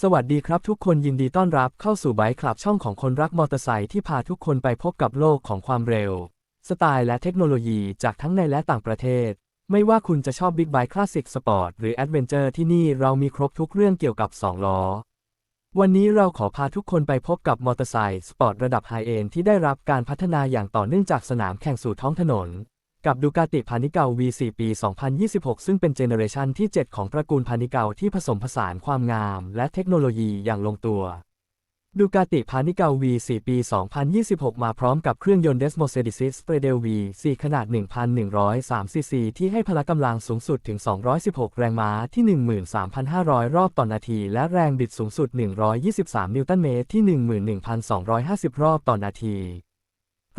สวัสดีครับทุกคนยินดีต้อนรับเข้าสู่ไบค์คลับช่องของคนรักมอเตอร์ไซค์ที่พาทุกคนไปพบกับโลกของความเร็ว สไตล์และเทคโนโลยีจากทั้งในและต่างประเทศ ไม่ว่าคุณจะชอบบิ๊กไบค์คลาสสิกสปอร์ตหรือแอดเวนเจอร์ที่นี่เรามีครบทุกเรื่องเกี่ยวกับ 2 ล้อ วันนี้เราขอพาทุกคนไปพบกับมอเตอร์ไซค์สปอร์ตระดับไฮเอนที่ได้รับการพัฒนาอย่างต่อเนื่องจากสนามแข่งสู่ท้องถนน กับดูกาติพานิเกา V4 ปี 2026 ซึ่งเป็นเจเนอเรชันที่ 7 ของตระกูลพานิเกาที่ผสมผสานความงาม และเทคโนโลยีอย่างลงตัวดูกาติพานิเกา V4 ปี 2026 มาพร้อมกับเครื่องยนต์ Des Mercedes Spredel V4 ขนาด 1,103 ซีซี ที่ให้พละกำลังสูงสุดถึง 216 แรงม้าที่ 13,500 รอบต่อนาที และแรงบิดสูงสุด 123 นิวตันเมตรที่ 11,250 รอบต่อนาที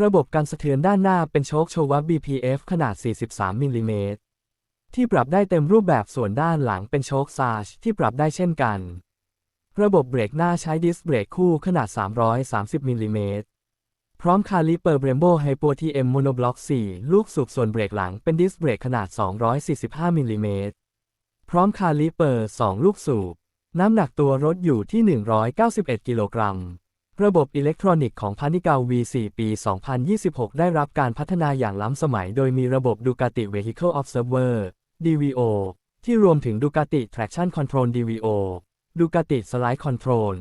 ระบบการสะเทือนด้านหน้าเป็นโชคโชวับ BPF ขนาด 43 มิลลิเมตรที่ปรับได้เต็มรูปแบบส่วนด้านหลังเป็นโชคซาชที่ปรับได้เช่นกัน ระบบเบรกหน้าใช้ดิสเบรกคู่ขนาด 330 มิลลิเมตรพร้อมคาลิเปอร์เบรมโบไฮโปทีเอ็มโมโนบล็อก 4 ลูกสูบส่วนเบรกหลังเป็นดิสเบรกขนาด 245 มิลลิเมตรพร้อมคาลิเปอร์ 2 ลูกสูบ น้ำหนักตัวรถอยู่ที่ 191 กิโลกรัม ระบบอิเล็กทรอนิกส์ของพานิกา V4 ปี 2026 ได้รับการพัฒนาอย่างล้ำสมัย โดยมีระบบ Ducati Vehicle Observer DVO ที่รวมถึง Ducati Traction Control DVO Ducati Slide Control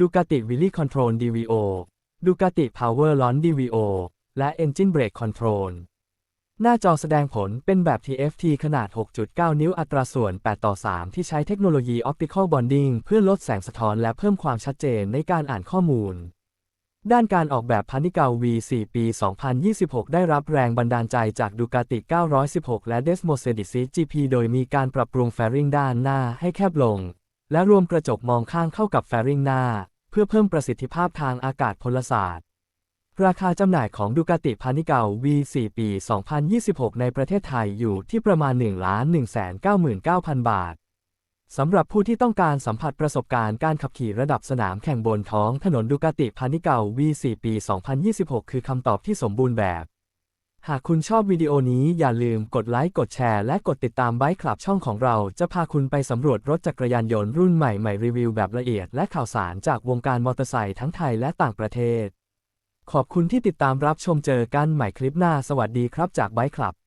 Ducati Wheelie Control DVO Ducati Power Launch DVO และ Engine Brake Control หน้าจอแสดงผลเป็นแบบ TFT ขนาด 6.9 นิ้วอัตราส่วน 8 ต่อ 3 ที่ใช้เทคโนโลยี Optical Bonding เพื่อลดแสงสะท้อนและเพิ่มความชัดเจนในการอ่านข้อมูล ด้านการออกแบบพานิเกา V4 ปี 2026 ได้รับแรงบันดาลใจจากดูกาติ 916 และ Des Mercedes GP โดยมีการปรับปรุงแฟริงด้านหน้าให้แคบลง และรวมกระจกมองข้างเข้ากับแฟริงหน้า เพื่อเพิ่มประสิทธิภาพทางอากาศพลศาสตร์ ราคาจำหน่ายของดูกาติพานิเกา V4 ปี 2026 ในประเทศไทยอยู่ที่ประมาณ 1,199,000 บาท สำหรับผู้ที่ต้องการสัมผัสประสบการณ์การขับขี่ระดับสนามแข่งบนท้องถนนดูกาติพานิเกา V4 ปี 2026 คือคำตอบที่สมบูรณ์แบบ หากคุณชอบวิดีโอนี้อย่าลืมกดไลค์ กดแชร์ และกดติดตามไบค์คลับช่องของเรา จะพาคุณไปสำรวจรถจักรยานยนต์รุ่นใหม่ๆรีวิวแบบละเอียด และข่าวสารจากวงการมอเตอร์ไซค์ทั้งไทยและต่างประเทศ ขอบคุณที่ติดตามรับชมเจอกันใหม่คลิปหน้าสวัสดีครับจากไบค์คลับ